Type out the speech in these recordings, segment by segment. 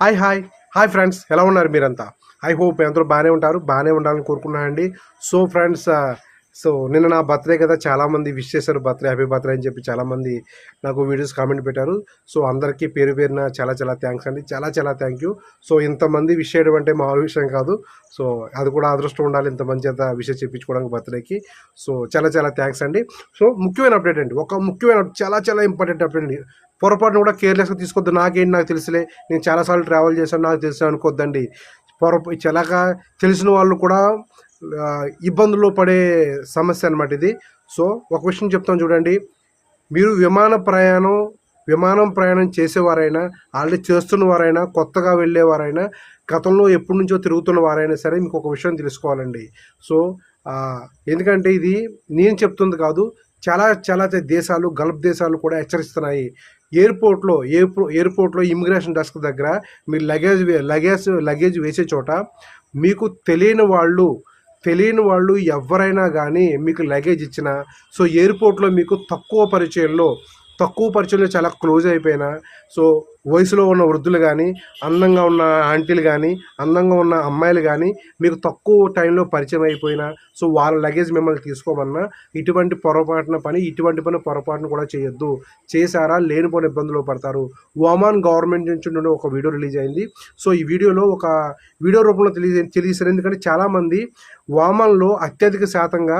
Hi hi hi friends ఎలా ఉన్నారు మీరంతా? ఐ హోప్ అందరూ బాగానే ఉంటారు. బాగానే ఉండాలని కోరుకున్నానండి సో ఫ్రెండ్స్ సో uh, నిన్న నా బర్త్డే కదా. చాలామంది విష్ చేశారు బర్త్డే హ్యాపీ బర్త్డే అని చెప్పి చాలామంది నాకు వీడియోస్ కామెంట్ పెట్టారు. సో అందరికీ పేరు పేరున చాలా చాలా థ్యాంక్స్ అండి. చాలా చాలా థ్యాంక్ యూ సో ఇంతమంది విష్ చేయడం అంటే మామూలు విషయం కాదు. సో అది కూడా అదృష్టం ఉండాలి. ఇంతమంది చేత విషయం చెప్పించుకోవడానికి బర్త్డేకి సో చాలా చాలా థ్యాంక్స్ అండి. సో ముఖ్యమైన అప్డేట్ అండి. ఒక ముఖ్యమైన చాలా చాలా ఇంపార్టెంట్ అప్డేట్ అండి. పొరపాటును కూడా కేర్లెస్గా తీసుకోవద్దు. నాకేంటి నాకు తెలుసులే. నేను చాలాసార్లు ట్రావెల్ చేశాను నాకు తెలుసు అనుకోద్దండి పొరపా చాలాగా తెలిసిన వాళ్ళు కూడా ఇబ్బందుల్లో పడే సమస్య అనమాట ఇది. సో ఒక విషయం చెప్తాను చూడండి. మీరు విమాన ప్రయాణం విమానం ప్రయాణం చేసేవారైనా ఆల్రెడీ చేస్తున్న వారైనా కొత్తగా వెళ్ళేవారైనా గతంలో ఎప్పటి నుంచో తిరుగుతున్న వారైనా సరే మీకు ఒక విషయం తెలుసుకోవాలండి. సో ఎందుకంటే ఇది నేను చెప్తుంది కాదు చాలా చాలా దేశాలు గల్ఫ్ దేశాలు కూడా హెచ్చరిస్తున్నాయి. ఎయిర్పోర్ట్లో ఎయిర్పో ఎయిర్పోర్ట్లో ఇమిగ్రేషన్ డెస్క్ దగ్గర మీరు లగేజ్ లగేజ్ లగేజ్ వేసే చోట మీకు తెలియని వాళ్ళు తెలియని వాళ్ళు ఎవరైనా కానీ మీకు లగేజ్ ఇచ్చిన సో ఎయిర్పోర్ట్లో మీకు తక్కువ పరిచయంలో తక్కువ పరిచయంలో చాలా క్లోజ్ అయిపోయినా సో వయసులో ఉన్న వృద్ధులు కానీ అందంగా ఉన్న ఆంటీలు కానీ అందంగా ఉన్న అమ్మాయిలు కానీ మీకు తక్కువ టైంలో పరిచయం అయిపోయినా సో వాళ్ళ లగేజ్ మిమ్మల్ని తీసుకోమన్నా ఇటువంటి పొరపాటున పని ఇటువంటి పని పొరపాటును కూడా చేయొద్దు. చేశారా? లేనిపోని ఇబ్బందులు పడతారు. ఒమాన్ గవర్నమెంట్ నుంచి నుండి ఒక వీడియో రిలీజ్ అయింది. సో ఈ వీడియోలో ఒక వీడియో రూపంలో తెలియ తెలియజేశారు. ఎందుకంటే చాలామంది వామన్లో అత్యధిక శాతంగా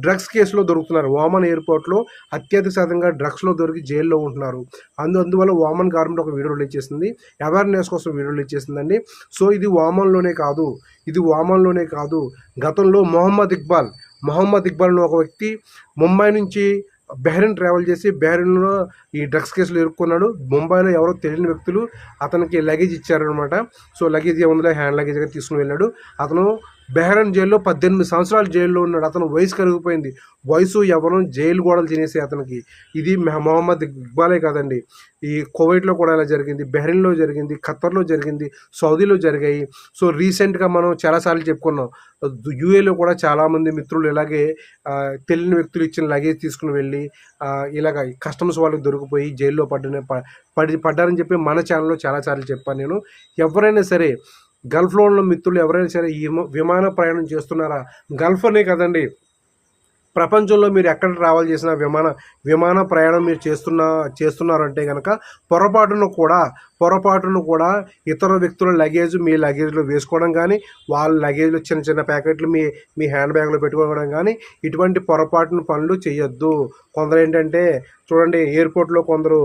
డ్రగ్స్ కేసులో దొరుకుతున్నారు. వామన్ ఎయిర్పోర్ట్లో అత్యధిక శాతంగా డ్రగ్స్లో దొరికి జైల్లో ఉంటున్నారు. అందు అందువల్ల వామన్ గవర్నమెంట్ ఒక వీడియో రిలీజ్ చేసింది. అవేర్నెస్ కోసం వీడియో రిలీజ్ చేసిందండి. సో ఇది వామన్లోనే కాదు. ఇది వామన్లోనే కాదు. గతంలో మొహమ్మద్ ఇక్బాల్ మొహమ్మద్ ఇక్బాల్ ఒక వ్యక్తి ముంబై నుంచి బెహ్రెన్ ట్రావెల్ చేసి బెహ్రెన్లో ఈ డ్రగ్స్ కేసులు ఎరుక్కున్నాడు ముంబైలో ఎవరో తెలియని వ్యక్తులు అతనికి లగేజ్ ఇచ్చారనమాట సో లగేజ్ ఏముందిలో హ్యాండ్ లగేజ్గా తీసుకుని వెళ్ళాడు. అతను బెహరన్ జైల్లో పద్దెనిమిది సంవత్సరాలు జైల్లో ఉన్నాడు. అతను వయసు కరిగిపోయింది. వయసు ఎవరు జైలు గోడలు తినేసి అతనికి. ఇది మొహమ్మద్ ఇక్బాలే కాదండి. ఈ కువైట్లో కూడా ఇలా జరిగింది. బెహ్రెన్లో జరిగింది. ఖత్తర్లో జరిగింది. సౌదీలో జరిగాయి. సో రీసెంట్గా మనం చాలాసార్లు చెప్పుకున్నాం. యూఏలో కూడా చాలామంది మిత్రులు ఇలాగే తెలియని వ్యక్తులు ఇచ్చిన లగేజ్ తీసుకుని వెళ్ళి ఇలాగ కస్టమ్స్ వాళ్ళకి దొరికిపోయి జైల్లో పడిన ప- పడి పడ్డారని చెప్పి మన ఛానల్లో చాలాసార్లు చెప్పాను నేను. ఎవరైనా సరే గల్ఫ్లో ఉన్న మిత్రులు ఎవరైనా సరే ఈ విమాన ప్రయాణం చేస్తున్నారా? గల్ఫ్ అనే కదండి. ప్రపంచంలో మీరు ఎక్కడ ట్రావెల్ చేసినా విమాన విమాన ప్రయాణం మీరు చేస్తున్న చేస్తున్నారంటే కనుక పొరపాటును కూడా పొరపాటును కూడా ఇతర వ్యక్తుల లగేజ్ మీ లగేజ్లో వేసుకోవడం కానీ వాళ్ళ లగేజ్లో చిన్న చిన్న ప్యాకెట్లు మీ మీ హ్యాండ్ బ్యాగ్లో పెట్టుకోవడం కానీ ఇటువంటి పొరపాటును పనులు చేయొద్దు. కొందరు ఏంటంటే చూడండి ఎయిర్పోర్ట్లో కొందరు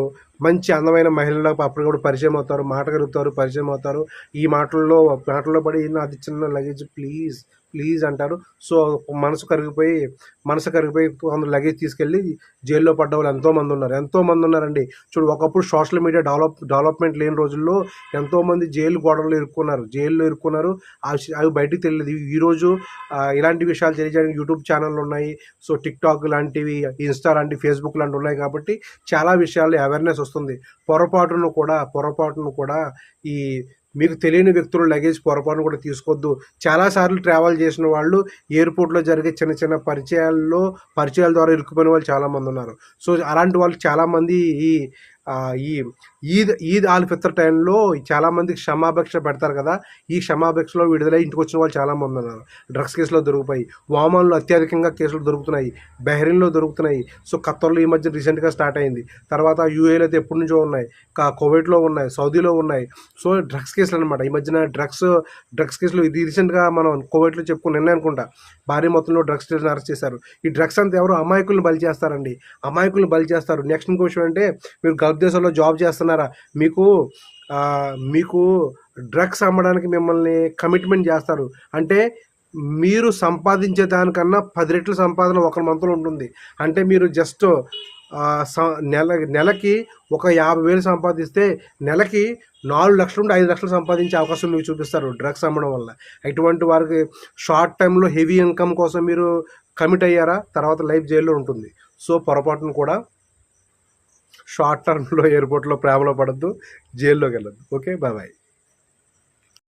మంచి అందమైన మహిళలకు అప్పటికప్పుడు పరిచయం అవుతారు మాట కలుగుతారు పరిచయం అవుతారు. ఈ మాటల్లో మాటల్లో పడి నాది చిన్న లగేజ్ ప్లీజ్ ప్లీజ్ అంటారు. సో మనసు కరిగిపోయి మనసు కరిగిపోయి కొందరు లగేజ్ తీసుకెళ్ళి జైల్లో పడ్డ వాళ్ళు ఎంతోమంది ఉన్నారు. ఎంతోమంది ఉన్నారండి. చూడు ఒకప్పుడు సోషల్ మీడియా డెవలప్ డెవలప్మెంట్ లేని రోజుల్లో ఎంతోమంది జైలు గోడల్లో ఇరుక్కున్నారు. జైల్లో ఇరుక్కున్నారు. ఆ అవి బయటికి తెలియదు ఈరోజు ఇలాంటి విషయాలు తెలియజేయడానికి యూట్యూబ్ ఛానళ్ళు ఉన్నాయి. సో టిక్టాక్ లాంటివి ఇన్స్టా లాంటి ఫేస్బుక్ లాంటివి ఉన్నాయి కాబట్టి చాలా విషయాలు అవేర్నెస్ వస్తుంది. పొరపాటును కూడా పొరపాటును కూడా ఈ మీకు తెలియని వ్యక్తులు లగేజ్ పొరపాటును కూడా తీసుకోవద్దు. చాలాసార్లు ట్రావెల్ చేసిన వాళ్ళు ఎయిర్పోర్ట్లో జరిగే చిన్న చిన్న పరిచయాల్లో పరిచయాల ద్వారా ఇరుక్కుపోయిన వాళ్ళు చాలామంది ఉన్నారు. సో అలాంటి వాళ్ళు చాలామంది ఈ ఈ ఈద్ ఈద్ ఆల్ ఫిత్ర టైంలో చాలామందికి క్షమాభిక్ష పెడతారు కదా. ఈ క్షమాభిక్షలో విడుదలై ఇంటికి వచ్చిన వాళ్ళు చాలామంది ఉన్నారు డ్రగ్స్ కేసులో దొరికిపోయి వామాన్లో అత్యధికంగా కేసులు దొరుకుతున్నాయి. బెహ్రీన్లో దొరుకుతున్నాయి. సో ఖత్తర్లో ఈ మధ్య రీసెంట్గా స్టార్ట్ అయింది. తర్వాత యూఏలో అయితే ఎప్పటి నుంచో ఉన్నాయి. కా ఉన్నాయి. సౌదీలో ఉన్నాయి. సో డ్రగ్స్ కేసులు అనమాట ఈ మధ్యన డ్రగ్స్ డ్రగ్స్ కేసులు ఇది రీసెంట్గా మనం కోవిడ్లో చెప్పుకుని అనుకుంటా. భారీ మొత్తంలో డ్రగ్స్ కేసులు అరెస్ట్ చేశారు. ఈ డ్రగ్స్ అంతా ఎవరు అమాయకులను బలి చేస్తారండి. అమాయకులను బలి చేస్తారు. నెక్స్ట్ ఇంకో విషయం అంటే మీరు గల్ఫ్ దేశంలో జాబ్ చేస్తున్నారా? మీకు మీకు డ్రగ్స్ అమ్మడానికి మిమ్మల్ని కమిట్మెంట్ చేస్తారు. అంటే మీరు సంపాదించే దానికన్నా పది రెట్లు సంపాదన ఒక మంత్లో ఉంటుంది. అంటే మీరు జస్ట్ స- నెల నెలకి ఒక యాభై వేలు సంపాదిస్తే నెలకి నాలుగు లక్షల నుండి ఐదు లక్షలు సంపాదించే అవకాశం మీకు చూపిస్తారు డ్రగ్స్ అమ్మడం వల్ల. ఇటువంటి వారికి షార్ట్ టైంలో హెవీ ఇన్కమ్ కోసం మీరు కమిట్ అయ్యారా? తర్వాత లైఫ్ జైల్లో ఉంటుంది. సో పొరపాటును కూడా షార్ట్ టర్మ్లో ఎయిర్పోర్ట్లో ప్రేమలో పడద్దు జైల్లోకి వెళ్ళద్దు ఓకే బాయ్ బాయ్.